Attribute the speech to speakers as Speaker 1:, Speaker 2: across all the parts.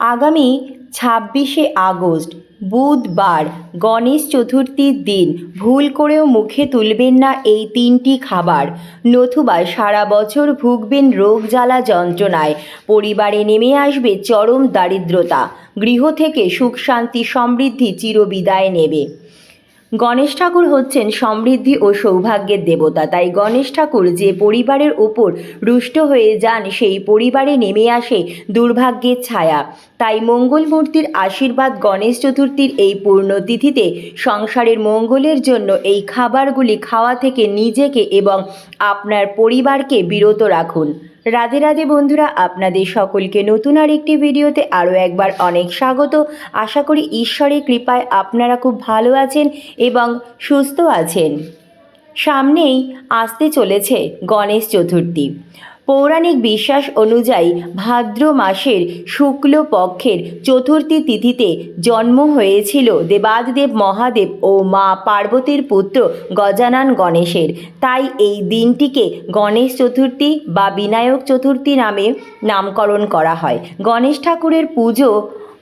Speaker 1: আগামী ছাব্বিশে আগস্ট, বুধবার গণেশ চতুর্থীর দিন। ভুল করেও মুখে তুলবেন না এই তিনটি খাবার। নথুবা সারা বছর ভুগবেন রোগ জ্বালা যন্ত্রণায়। পরিবারে নেমে আসবে চরম দারিদ্রতা। গৃহ থেকে সুখ শান্তি সমৃদ্ধি চিরবিদায় নেবে। গণেশ ঠাকুর হচ্ছেন সমৃদ্ধি ও সৌভাগ্যের দেবতা। তাই গণেশ ঠাকুর যে পরিবারের ওপর রুষ্ট হয়ে যান, সেই পরিবারে নেমে আসে দুর্ভাগ্যের ছায়া। তাই মঙ্গল মূর্তির আশীর্বাদ গণেশ চতুর্থীর এই পূর্ণতিথিতে সংসারের মঙ্গলের জন্য এই খাবারগুলি খাওয়া থেকে নিজেকে এবং আপনার পরিবারকে বিরত রাখুন। রাধে রাধে বন্ধুরা, আপনাদের সকলকে নতুন আর একটি ভিডিওতে আরও একবার অনেক স্বাগত। আশা করি ঈশ্বরের কৃপায় আপনারা খুব ভালো আছেন এবং সুস্থ আছেন। সামনেই আসতে চলেছে গণেশ চতুর্থী। পৌরাণিক বিশ্বাস অনুযায়ী ভাদ্র মাসের শুক্ল পক্ষের চতুর্থী তিথিতে জন্ম হয়েছিল দেবাদিদেব মহাদেব ও মা পার্বতীর পুত্র গজানন গণেশের। তাই এই দিনটিকে গণেশ চতুর্থী বা বিনায়ক চতুর্থী নামে নামকরণ করা হয়। গণেশ ঠাকুরের পুজো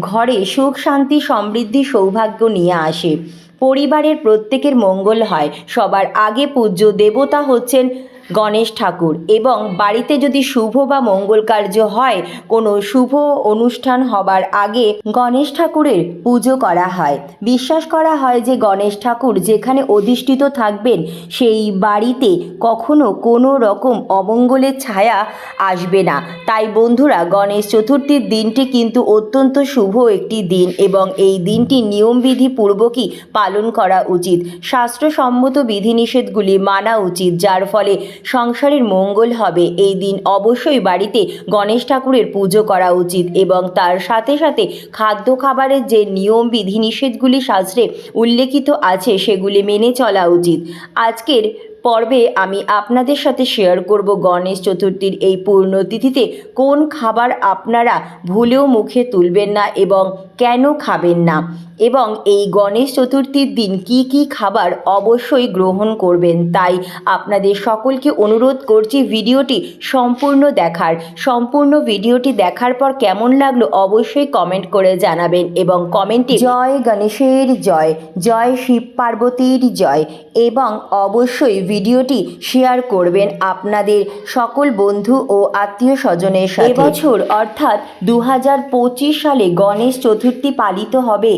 Speaker 1: ঘরে সুখ, শান্তি, সমৃদ্ধি, সৌভাগ্য নিয়ে আসে। পরিবারের প্রত্যেকের মঙ্গল হয়। সবার আগে পূজ্য দেবতা হচ্ছেন গণেশ ঠাকুর। এবং বাড়িতে যদি শুভ বা মঙ্গল কার্য হয়, কোনো শুভ অনুষ্ঠান হবার আগে গণেশ ঠাকুরের পুজো করা হয়। বিশ্বাস করা হয় যে গণেশ ঠাকুর যেখানে অধিষ্ঠিত থাকবেন, সেই বাড়িতে কখনো কোনো রকম অমঙ্গলের ছায়া আসবে না। তাই বন্ধুরা, গণেশ চতুর্থীর দিনটি কিন্তু অত্যন্ত শুভ একটি দিন এবং এই দিনটি নিয়মবিধি পূর্বকই পালন করা উচিত। শাস্ত্রসম্মত বিধিনিষেধগুলি মানা উচিত, যার ফলে সংসারের মঙ্গল হবে। এই দিন অবশ্যই বাড়িতে গণেশ ঠাকুরের পুজো করা উচিত এবং তার সাথে সাথে খাদ্য খাবারের যে নিয়ম বিধিনিষেধগুলি শাস্ত্রে উল্লেখিত আছে, সেগুলি মেনে চলা উচিত। আজকের পর্বে আমি আপনাদের সাথে শেয়ার করব গণেশ চতুর্থীর এই পূর্ণতিথিতে কোন খাবার আপনারা ভুলেও মুখে তুলবেন না এবং কেন খাবেন না? এবং এই গণেশ চতুর্থীর দিন কি কি খাবার অবশ্যই গ্রহণ করবেন? তাই আপনাদের সকলকে অনুরোধ করছি ভিডিওটি সম্পূর্ণ দেখার। সম্পূর্ণ ভিডিওটি দেখার পর কেমন লাগল অবশ্যই কমেন্ট করে জানাবেন এবং কমেন্টে জয় গণেশের জয় জয় শিব পার্বতীর জয় এবং অবশ্যই ভিডিওটি শেয়ার করবেন আপনাদের সকল বন্ধু ও আত্মীয় স্বজনের সাথে। এবছর অর্থাৎ দু হাজার পঁচিশ সালে গণেশ চতুর্থী পালিত হবে।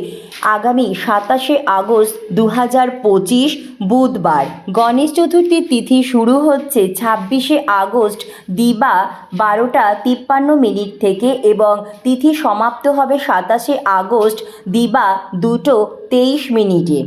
Speaker 1: আগামী সাতাশে আগস্ট দু বুধবার। গণেশ চতুর্থীর তিথি শুরু হচ্ছে ছাব্বিশে আগস্ট, দিবা বারোটা তিপ্পান্ন মিনিট থেকে এবং তিথি সমাপ্ত হবে সাতাশে আগস্ট, দিবা দুটো তেইশ মিনিটে।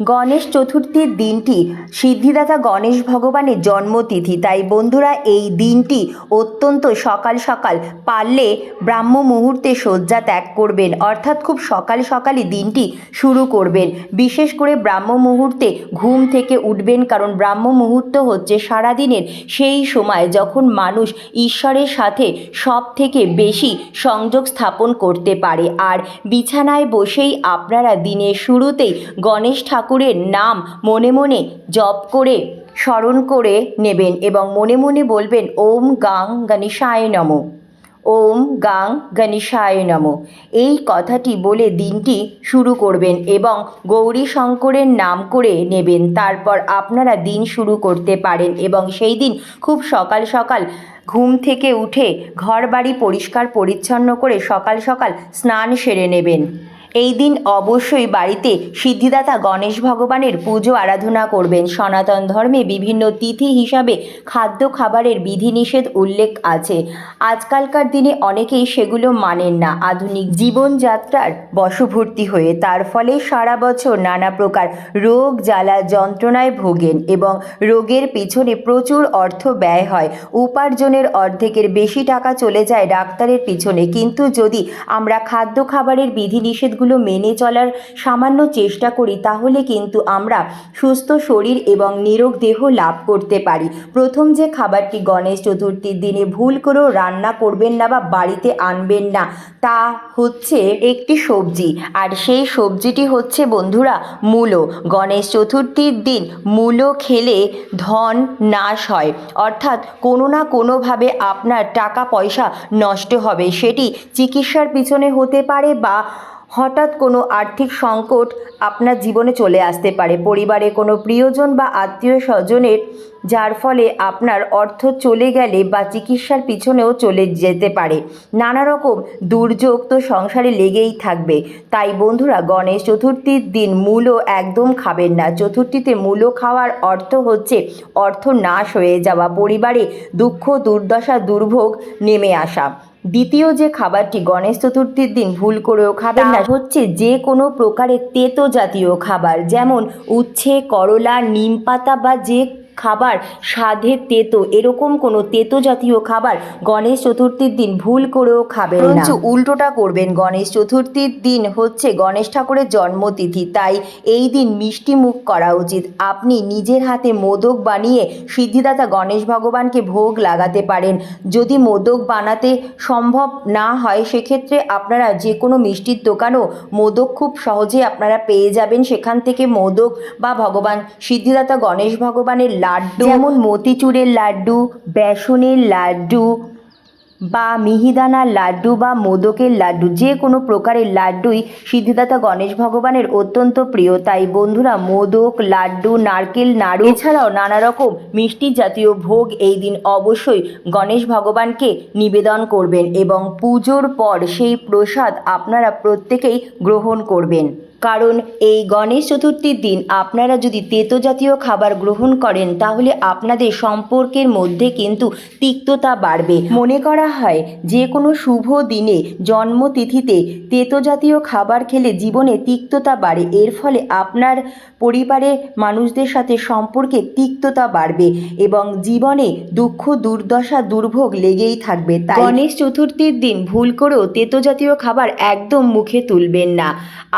Speaker 1: গণেশ চতুর্থীর দিনটি সিদ্ধিদাতা গণেশ ভগবানের জন্মতিথি। তাই বন্ধুরা, এই দিনটি অত্যন্ত সকাল সকাল পারলে ব্রাহ্ম মুহূর্তে শয্যা ত্যাগ করবেন, অর্থাৎ খুব সকাল সকালই দিনটি শুরু করবেন। বিশেষ করে ব্রাহ্ম মুহূর্তে ঘুম থেকে উঠবেন, কারণ ব্রাহ্ম মুহূর্ত হচ্ছে সারাদিনের সেই সময় যখন মানুষ ঈশ্বরের সাথে সব থেকে বেশি সংযোগ স্থাপন করতে পারে। আর বিছানায় বসেই আপনারা দিনের শুরুতেই গণেশ ঠাকুরের নাম মনে মনে জপ করে, স্মরণ করে নেবেন এবং মনে মনে বলবেন, ওম গাং গণেশায় নম। ওম গাং গণেশায় নম। এই কথাটি বলে দিনটি শুরু করবেন এবং গৌরী শঙ্করের নাম করে নেবেন। তারপর আপনারা দিন শুরু করতে পারেন এবং সেই দিন খুব সকাল সকাল ঘুম থেকে উঠে ঘর বাড়ি পরিষ্কার পরিচ্ছন্ন করে সকাল সকাল স্নান সেরে নেবেন। এই দিন অবশ্যই বাড়িতে সিদ্ধিদাতা গণেশ ভগবানের পুজো আরাধনা করবেন। সনাতন ধর্মে বিভিন্ন তিথি হিসাবে খাদ্য খাবারের বিধিনিষেধ উল্লেখ আছে। আজকালকার দিনে অনেকেই সেগুলো মানেন না। আধুনিক জীবনযাত্রার বশভর্তি হয়ে তার ফলে সারা বছর নানা প্রকার রোগ, জ্বালা, যন্ত্রণায় ভোগেন এবং রোগের পিছনে প্রচুর অর্থ ব্যয় হয়। উপার্জনের অর্ধেকের বেশি টাকা চলে যায় ডাক্তারের পিছনে। কিন্তু যদি আমরা খাদ্য খাবারের বিধিনিষেধ বিধিনিষেধগুলো মেনে চলার সামান্য চেষ্টা করি, তাহলে কিন্তু আমরা সুস্থ শরীর এবং নিরোগ দেহ লাভ করতে পারি। প্রথম যে খাবারটি গণেশ চতুর্থীর দিনে ভুল করেও রান্না করবেন না বা বাড়িতে আনবেন না, তা হচ্ছে একটি সবজি। আর সেই সবজিটি হচ্ছে বন্ধুরা মূলো। গণেশ চতুর্থীর দিন মূলো খেলে ধন নাশ হয়। অর্থাৎ কোনো না কোনোভাবে আপনার টাকা পয়সা নষ্ট হবে। সেটি চিকিৎসার পিছনে হতে পারে বা হঠাৎ কোনো আর্থিক সংকট আপনার জীবনে চলে আসতে পারে। পরিবারে কোনো প্রিয়জন বা আত্মীয় স্বজনের, যার ফলে আপনার অর্থ চলে গেলে বা চিকিৎসার পিছনেও চলে যেতে পারে। নানা রকম দুর্যোগ তো সংসারে লেগেই থাকবে। তাই বন্ধুরা, গণেশ চতুর্থীর দিন মূলো একদম খাবেন না। চতুর্থীতে মূলো খাওয়ার অর্থ হচ্ছে অর্থ নাশ হয়ে যাওয়া, পরিবারে দুঃখ, দুর্দশা, দুর্ভোগ নেমে আসা। দ্বিতীয় যে খাবারটি গণেশ চতুর্থীর দিন ভুল করেও খাবেন না, হচ্ছে যে কোনো প্রকারের তেতো জাতীয় খাবার, যেমন উচ্ছে, করলা, নিম পাতা বা যে খাবার স্বাদে তেতো, এরকম কোনো তেতো জাতীয় খাবার গণেশ চতুর্থীর দিন ভুল করেও খাবেন না। উল্টোটা করবেন, গণেশ চতুর্থীর দিন হচ্ছে গণেশ ঠাকুরের জন্মতিথি, তাই এই দিন মিষ্টি মুখ করা উচিত। আপনি নিজের হাতে মোদক বানিয়ে সিদ্ধিদাতা গণেশ ভগবানকে ভোগ লাগাতে পারেন। যদি মোদক বানাতে সম্ভব না হয়, সেক্ষেত্রে আপনারা যে কোনো মিষ্টির দোকানও মোদক খুব সহজে আপনারা পেয়ে যাবেন। সেখান থেকে মোদক বা ভগবান, সিদ্ধিদাতা গণেশ ভগবানের লাড্ডু। যেমন মতিচুরের লাড্ডু, বেসনের লাড্ডু বা মিহিদানার লাড্ডু বা মোদকের লাড্ডু, যে কোনো প্রকারের লাড্ডুই সিদ্ধিদাতা গণেশ ভগবানের অত্যন্ত প্রিয়। তাই বন্ধুরা, মোদক, লাড্ডু, নারকেল, নাড়ু এছাড়াও নানা রকম মিষ্টি জাতীয় ভোগ এই দিন অবশ্যই গণেশ ভগবানকে নিবেদন করবেন এবং পুজোর পর সেই প্রসাদ আপনারা প্রত্যেকেই গ্রহণ করবেন। কারণ এই গণেশ চতুর্থীর দিন আপনারা যদি তেতো জাতীয় খাবার গ্রহণ করেন, তাহলে আপনাদের সম্পর্কের মধ্যে কিন্তু তিক্ততা বাড়বে। মনে করা হয়, যে কোনো শুভ দিনে জন্মতিথিতে তেতো জাতীয় খাবার খেলে জীবনে তিক্ততা বাড়ে। এর ফলে আপনার পরিবারে মানুষদের সাথে সম্পর্কে তিক্ততা বাড়বে এবং জীবনে দুঃখ, দুর্দশা, দুর্ভোগ লেগেই থাকবে। তাই গণেশ চতুর্থীর দিন ভুল করেও তেতো জাতীয় খাবার একদম মুখে তুলবেন না।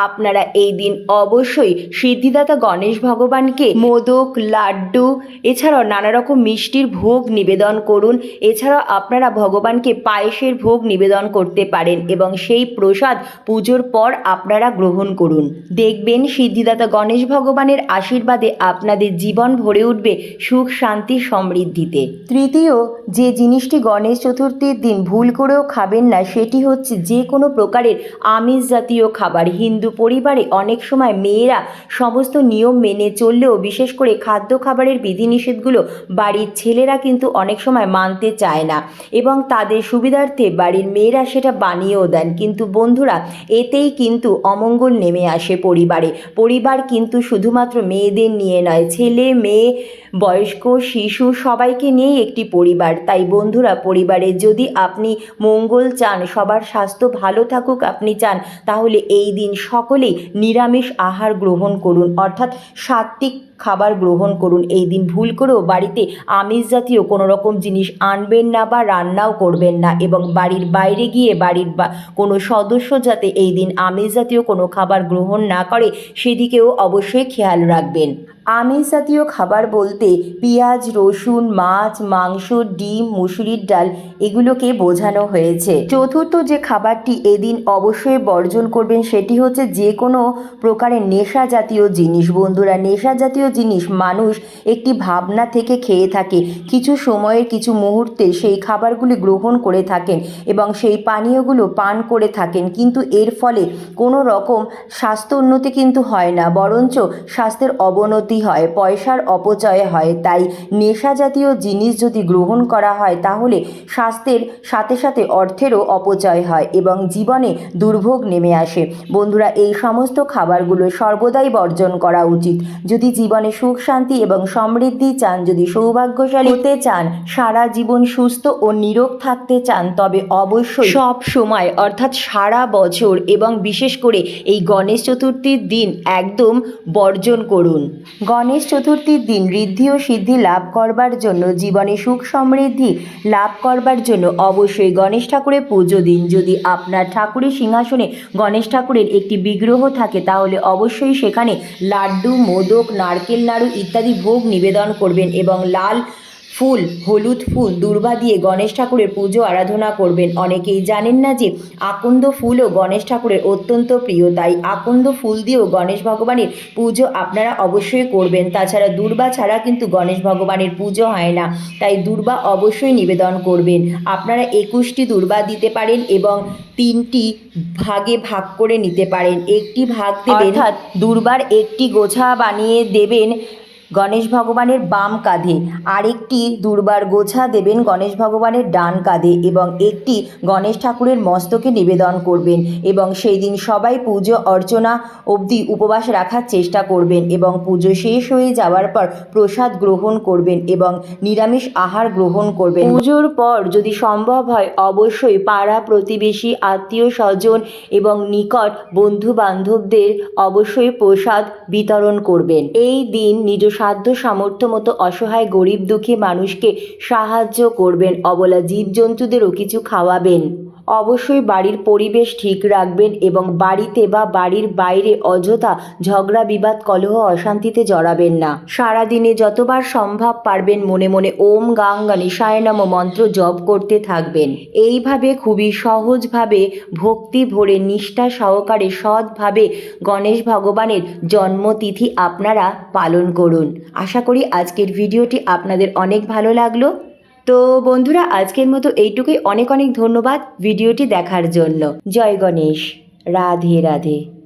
Speaker 1: আপনারা এই দিন অবশ্যই সিদ্ধিদাতা গণেশ ভগবানকে মোদক, লাড্ডু, এছাড়াও নানা রকম মিষ্টির ভোগ নিবেদন করুন। এছাড়াও আপনারা ভগবানকে পায়েসের ভোগ নিবেদন করতে পারেন এবং সেই প্রসাদ পুজোর পর আপনারা গ্রহণ করুন। দেখবেন সিদ্ধিদাতা গণেশ ভগবানের আশীর্বাদে আপনাদের জীবন ভরে উঠবে সুখ, শান্তি, সমৃদ্ধিতে। তৃতীয়, যে জিনিসটি গণেশ চতুর্থীর দিন ভুল করেও খাবেন না, সেটি হচ্ছে যে কোনো প্রকারের আমিষ জাতীয় খাবার। হিন্দু পরিবারে অনেক সময় মেয়েরা সমস্ত নিয়ম মেনে চললেও, বিশেষ করে খাদ্য খাবারের বিধিনিষেধগুলো বাড়ির ছেলেরা কিন্তু অনেক সময় মানতে চায় না এবং তাদের সুবিধার্থে বাড়ির মেয়েরা সেটা বানিয়েও দেন। কিন্তু বন্ধুরা, এতেই কিন্তু অমঙ্গল নেমে আসে পরিবারে। পরিবার কিন্তু শুধুমাত্র মেয়েদের নিয়ে নয়, ছেলে, মেয়ে, বয়স্ক, শিশু সবাইকে নিয়েই একটি পরিবার। তাই বন্ধুরা, পরিবারে যদি আপনি মঙ্গল চান, সবার স্বাস্থ্য ভালো থাকুক আপনি চান, তাহলে এই দিন সকলেই নিরামিষ আহার গ্রহণ করুন, অর্থাৎ সাত্ত্বিক খাবার গ্রহণ করুন। এই দিন ভুল করেও বাড়িতে আমিষ জাতীয় কোনো রকম জিনিস আনবেন না বা রান্নাও করবেন না এবং বাড়ির বাইরে গিয়ে বাড়ির বা কোনো সদস্য যাতে এই দিন আমিষ জাতীয় কোনো খাবার গ্রহণ না করে, সেদিকেও অবশ্যই খেয়াল রাখবেন। আমিষ জাতীয় খাবার বলতে পেঁয়াজ, রসুন, মাছ, মাংস, ডিম, মুসুরির ডাল, এগুলোকে বোঝানো হয়েছে। চতুর্থ যে খাবারটি এদিন অবশ্যই বর্জন করবেন সেটি হচ্ছে যে কোনো প্রকারের নেশা জাতীয় জিনিস। বন্ধুরা, নেশা জাতীয় জিনিস মানুষ একটি ভাবনা থেকে খেয়ে থাকে। কিছু সময়ের, কিছু মুহূর্তে সেই খাবারগুলি গ্রহণ করে থাকেন এবং সেই পানীয়গুলো পান করে থাকেন। কিন্তু এর ফলে কোনো রকম স্বাস্থ্য উন্নতি কিন্তু হয় না, বরঞ্চ স্বাস্থ্যের অবনতি হয়, পয়সার অপচয় হয়। তাই নেশা জাতীয় জিনিস যদি গ্রহণ করা হয়, তাহলে স্বাস্থ্যের সাথে সাথে অর্থেরও অপচয় হয় এবং জীবনে দুর্ভোগ নেমে আসে। বন্ধুরা, এই সমস্ত খাবারগুলো সর্বদাই বর্জন করা উচিত। যদি জীবনে সুখ, শান্তি এবং সমৃদ্ধি চান, যদি সৌভাগ্যশালী হতে চান, সারা জীবন সুস্থ ও নিরোগ থাকতে চান, তবে অবশ্যই সব সময়, অর্থাৎ সারা বছর এবং বিশেষ করে এই গণেশ চতুর্থীর দিন একদম বর্জন করুন। গণেশ চতুর্থীর দিন ঋদ্ধি ও সিদ্ধি লাভ করবার জন্য জীবনে সুখ সমৃদ্ধি লাভ করবার জন্য অবশ্যই গণেশ ঠাকুরের পুজো দিন। যদি আপনার ঠাকুরের সিংহাসনে গণেশ ঠাকুরের একটি বিগ্রহ থাকে, তাহলে অবশ্যই সেখানে লাড্ডু, মোদক, নারকেল, নাড়ু ইত্যাদি ভোগ নিবেদন করবেন এবং লাল ফুল, হলুদ ফুল, দুর্বা দিয়ে গণেশ ঠাকুরের পুজো, আরাধনা করবেন। অনেকেই জানেন না যে আকন্দ ফুলও গণেশ ঠাকুরের অত্যন্ত প্রিয়, তাই আকন্দ ফুল দিয়েও গণেশ ভগবানের পুজো আপনারা অবশ্যই করবেন। তাছাড়া দুর্বা ছাড়া কিন্তু গণেশ ভগবানের পুজো হয় না, তাই দুর্বা অবশ্যই নিবেদন করবেন। আপনারা একুশটি দুর্বা দিতে পারেন এবং তিনটি ভাগে ভাগ করে নিতে পারেন। একটি ভাগ দেবেন দুর্বার একটি গোছা বানিয়ে দেবেন গণেশ ভগবানের বাম কাঁধে। আরেকটি দুর্বার গোছা দেবেন গণেশ ভগবানের ডান কাঁধে এবং একটি গণেশ ঠাকুরের মস্তকে নিবেদন করবেন এবং সেই দিন সবাই পুজো অর্চনা অবধি উপবাস রাখার চেষ্টা করবেন এবং পুজো শেষ হয়ে যাওয়ার পর প্রসাদ গ্রহণ করবেন এবং নিরামিষ আহার গ্রহণ করবেন। পুজোর পর যদি সম্ভব হয় অবশ্যই পাড়া প্রতিবেশী, আত্মীয় স্বজন এবং নিকট বন্ধু বান্ধবদের অবশ্যই প্রসাদ বিতরণ করবেন। এই দিন নিজ সাধ্য সামর্থ্য মতো অসহায় গরিব দুঃখী মানুষকে সাহায্য করবেন। অবলা জীবজন্তুদেরও কিছু খাওয়াবেন। অবশ্যই বাড়ির পরিবেশ ঠিক রাখবেন এবং বাড়িতে বা বাড়ির বাইরে অযথা ঝগড়া, বিবাদ, কলহ, অশান্তিতে জড়াবেন না। সারাদিনে যতবার সম্ভব পারবেন মনে মনে ওম গাং নম মন্ত্র জপ করতে থাকবেন। এইভাবে খুবই সহজভাবে ভক্তি ভরে নিষ্ঠা সহকারে সৎভাবে গণেশ ভগবানের জন্মতিথি আপনারা পালন করুন। আশা করি আজকের ভিডিওটি আপনাদের অনেক ভালো লাগল। তো বন্ধুরা, আজকের মতো এইটুকুই। অনেক অনেক ধন্যবাদ ভিডিওটি দেখার জন্য। জয় গণেশ। রাধে রাধে।